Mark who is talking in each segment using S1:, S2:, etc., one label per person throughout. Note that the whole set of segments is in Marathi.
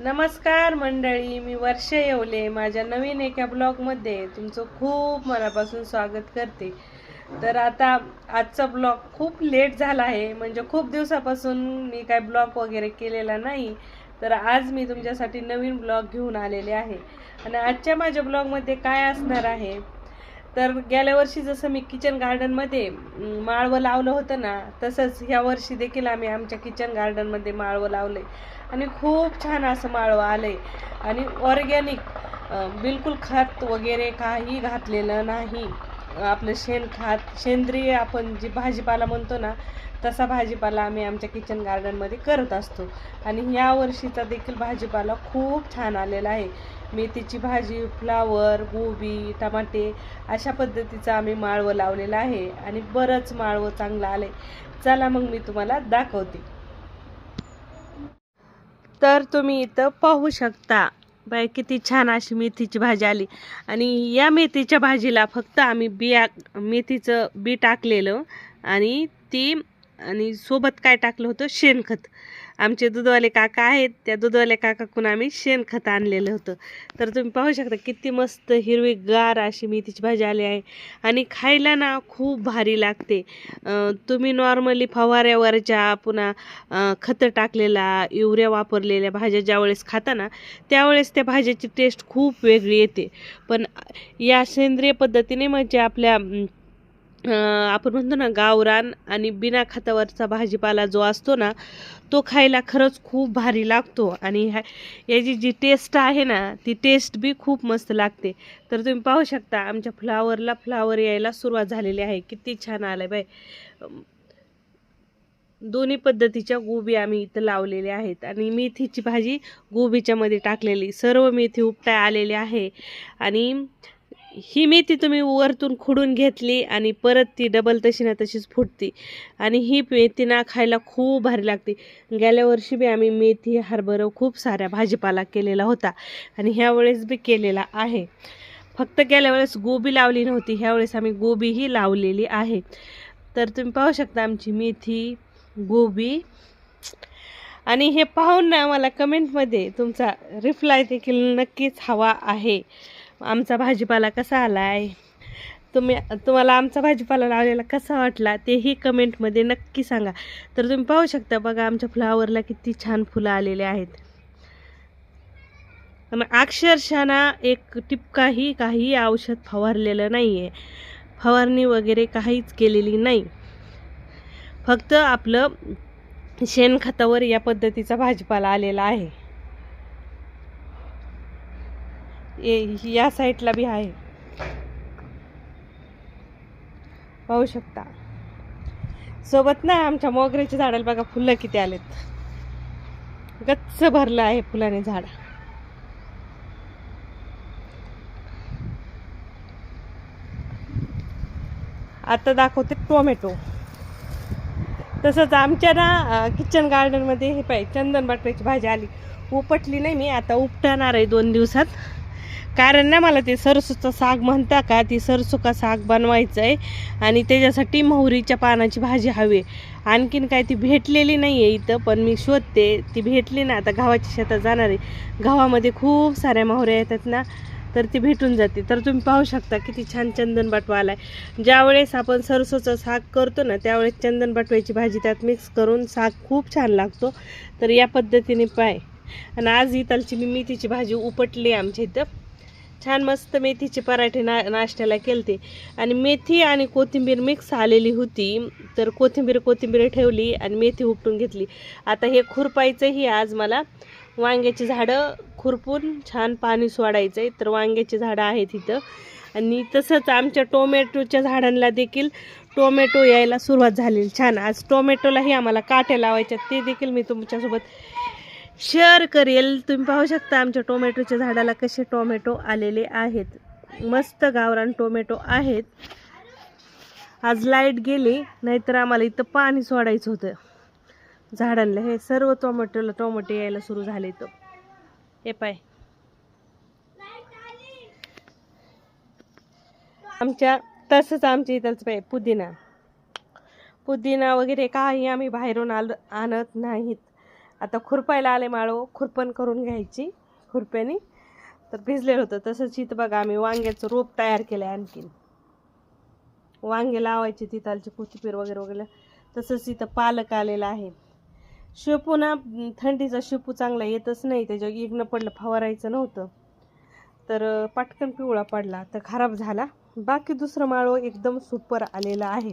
S1: नमस्कार मंडळी मी वर्ष येवले. माझ्या नवीन एका ब्लॉगमध्ये तुमचं खूप मनापासून स्वागत करते. तर आता आजचा ब्लॉग खूप लेट झाला आहे. म्हणजे खूप दिवसापासून मी काय ब्लॉग वगैरे केलेला नाही. तर आज मी तुमच्यासाठी नवीन ब्लॉग घेऊन आलेले आहे. आणि आजच्या माझ्या ब्लॉगमध्ये काय असणार आहे? तर गेल्या वर्षी जसं मी किचन गार्डनमध्ये माळवं लावलं होतं ना तसंच ह्या वर्षी देखील आम्ही आमच्या किचन गार्डनमध्ये माळवं लावले आणि खूप छान असं माळवं आलंय. आणि ऑर्गॅनिक बिलकुल खत वगैरे काही घातलेलं नाही. आपलं शेणखत सेंद्रिय आपण जी भाजीपाला म्हणतो ना तसा भाजीपाला आम्ही आमच्या किचन गार्डनमध्ये करत असतो. आणि या वर्षीचा देखील भाजीपाला खूप छान आलेला आहे. मेथीची भाजी फ्लावर गोबी टमाटे अशा पद्धतीचा आम्ही माळवं लावलेलं आहे आणि बरंच माळवं चांगलं आलंय. चला मग मी तुम्हाला दाखवते. तर तुम्ही इथं पाहू शकता. बाय किती छान अशी मेथीची भाजी आली. आणि या मेथीच्या भाजीला फक्त आम्ही बिया मेथीचं बी टाकलेलं आणि ती आणि सोबत काय टाकलं होतं? शेणखत. आमचे दूधवाले काका आहेत त्या दूधवाल्या काकाकडून आम्ही शेणखत आणलेलं होतं. तर तुम्ही पाहू शकता किती मस्त हिरवीगार अशी मेथीची भाजी आली आहे आणि खायला ना खूप भारी लागते. तुम्ही नॉर्मली फवाऱ्यावरच्या पुन्हा खतं टाकलेला युरिया वापरलेल्या भाज्या ज्यावेळेस खाता ना त्यावेळेस त्या भाज्याची टेस्ट खूप वेगळी येते. पण या सेंद्रिय पद्धतीने म्हणजे आपल्या आपण म्हणतो ना गावरान आणि बिना खतावरचा भाजीपाला जो असतो ना तो खायला खरंच खूप भारी लागतो. आणि ह्या याची जी टेस्ट आहे ना ती टेस्ट बी खूप मस्त लागते. तर तुम्ही पाहू शकता आमच्या फ्लावरला फ्लावर यायला सुरुवात झालेली आहे. किती छान आलं बाय दोन्ही पद्धतीच्या गोबी आम्ही इथं लावलेल्या आहेत. आणि मेथीची भाजी गोबीच्यामध्ये टाकलेली. सर्व मेथी उपटाय आलेली आहे. आणि ही मेथी तुम्ही वरतून खुडून घेतली आणि परत ती डबल तशी ना तशीच फुटती. आणि ही मेथी ना खायला खूप भारी लागते. गेल्या वर्षी बी आम्ही मेथी हरभरं खूप साऱ्या भाजीपाला केलेला होता आणि ह्या वेळेस बी केलेला आहे. फक्त गेल्या वेळेस गोबी लावली नव्हती ह्यावेळेस आम्ही गोबीही लावलेली आहे. तर तुम्ही पाहू शकता आमची मेथी गोबी. आणि हे पाहून ना मला कमेंटमध्ये तुमचा रिप्लाय देखील नक्कीच हवा आहे. आमचा भाजीपाला कसा आला आहे तुम्ही तुम्हाला आमचा भाजीपाला लावलेला कसा वाटला तेही कमेंटमध्ये नक्की सांगा. तर तुम्ही पाहू शकता बघा आमच्या फ्लावरला किती छान फुलं आलेले आहेत. आणि अक्षरशः ना एक टिपकाही काही औषध फवारलेलं नाही आहे फवारणी वगैरे काहीच केलेली नाही. फक्त आपलं शेणखतावर या पद्धतीचा भाजीपाला आलेला आहे. ए- या साईडला बी आहे. पाहू शकता. सोबत ना आमच्या मोगऱ्याच्या झाडाला बघा फुलं किती आलेत. गच्च भरलं आहे फुलाने झाड. आता दाखवते टोमॅटो. तसंच आमच्या ना किचन गार्डनमध्ये हे पाहिजे चंदन बटाट्याची भाजी आली. उपटली नाही मी आता उपटणार आहे दोन दिवसात. कारण ना मला ते सरसूचं साग म्हणता का ती सरसुका साग बनवायचं आहे आणि त्याच्यासाठी मोहरीच्या पानाची भाजी हवी. आणखीन काय ती भेटलेली नाही आहे इथं पण मी शोधते. ती भेटली ना आता गव्हाच्या शेतात जाणार. आहे गव्हामध्ये खूप साऱ्या मोहऱ्या येतात ना तर ती भेटून जाते. तर तुम्ही पाहू शकता किती छान चंदन बटवा आला आहे ज्यावेळेस आपण सरसोचं साग करतो ना त्यावेळेस चंदन बटव्याची भाजी त्यात मिक्स करून साग खूप छान लागतो. तर या पद्धतीने पाय. आणि आज इथलची मी मेथीची भाजी उपटली आमच्या इथं. छान मस्त मेथीचे पराठे ना नाश्त्याला केलते. आणि मेथी आणि कोथिंबीर मिक्स आलेली होती. तर कोथिंबीर कोथिंबीर ठेवली आणि मेथी उपटून घेतली. आता हे खुरपायचंही आज मला वांग्याची झाडं खुरपून छान पाणी सोडायचं आहे तर वांग्याची झाडं आहेत इथं. आणि तसंच आमच्या टोमॅटोच्या झाडांना देखील टोमॅटो यायला सुरुवात झालेली. छान. आज टोमॅटोलाही आम्हाला काट्या लावायच्या ते देखील मी तुमच्यासोबत शेअर करेल. तुम्ही पाहू शकता आमच्या टोमॅटोच्या झाडाला कसे टोमॅटो आलेले आहेत. मस्त गावरान टोमॅटो आहेत. आज लाइट गेली नाहीतर आम्हाला इथं पाणी सोडायचं होतं. झाडांना हे सर्व टोमॅटोला टोमॅटो यायला सुरू झाले तर हे पाय. आमच्या तसंच आमच्या इथंच पाय पुदिना. पुदिना वगैरे काही आम्ही बाहेरून आल आणत नाहीत. आता खुरपायला आले माळो खुरपण करून घ्यायची खुरप्याने. तर भिजलेलं होतं. तसंच इथं बघा आम्ही वांग्याचं रोप तयार केलं आहे आणखीन. वांगे लावायचे तिथालची कोथिंबीर वगैरे वगैरे. तसंच इथं पालक आलेला आहे. शेपू ना थंडीचा शेपू चांगला येतच नाही. त्याच्या इग्न पडलं फवारायचं नव्हतं. तर पाटकन पटकन पिवळा पडला. तर खराब झाला. बाकी दुसरं माळो एकदम सुपर आलेलं आहे.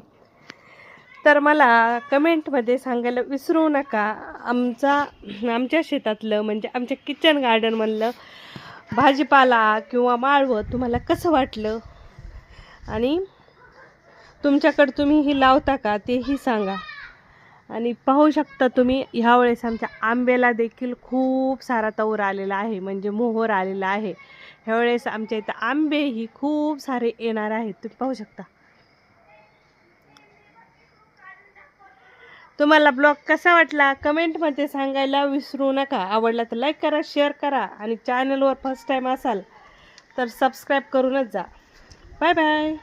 S1: तर मला कमेंटमध्ये सांगायला विसरू नका. आमचा आमच्या शेतातलं म्हणजे आमच्या किचन गार्डनमधलं भाजीपाला किंवा माळवं तुम्हाला कसं वाटलं? आणि तुमच्याकडं तुम्ही ही लावता का? तेही सांगा. आणि पाहू शकता तुम्ही ह्यावेळेस आमच्या आंब्याला देखील खूप सारा तौर आलेला आहे म्हणजे मोहर आलेला आहे. ह्यावेळेस आमच्या इथं आंबेही खूप सारे येणार आहेत. तुम्ही पाहू शकता. तुम्हाला ब्लॉग कसा वाटला कमेंटमध्ये सांगायला विसरू नका. आवडला तर लाईक करा शेअर करा आणि चॅनलवर फर्स्ट टाईम असाल तर सबस्क्राईब करूनच जा. Bye bye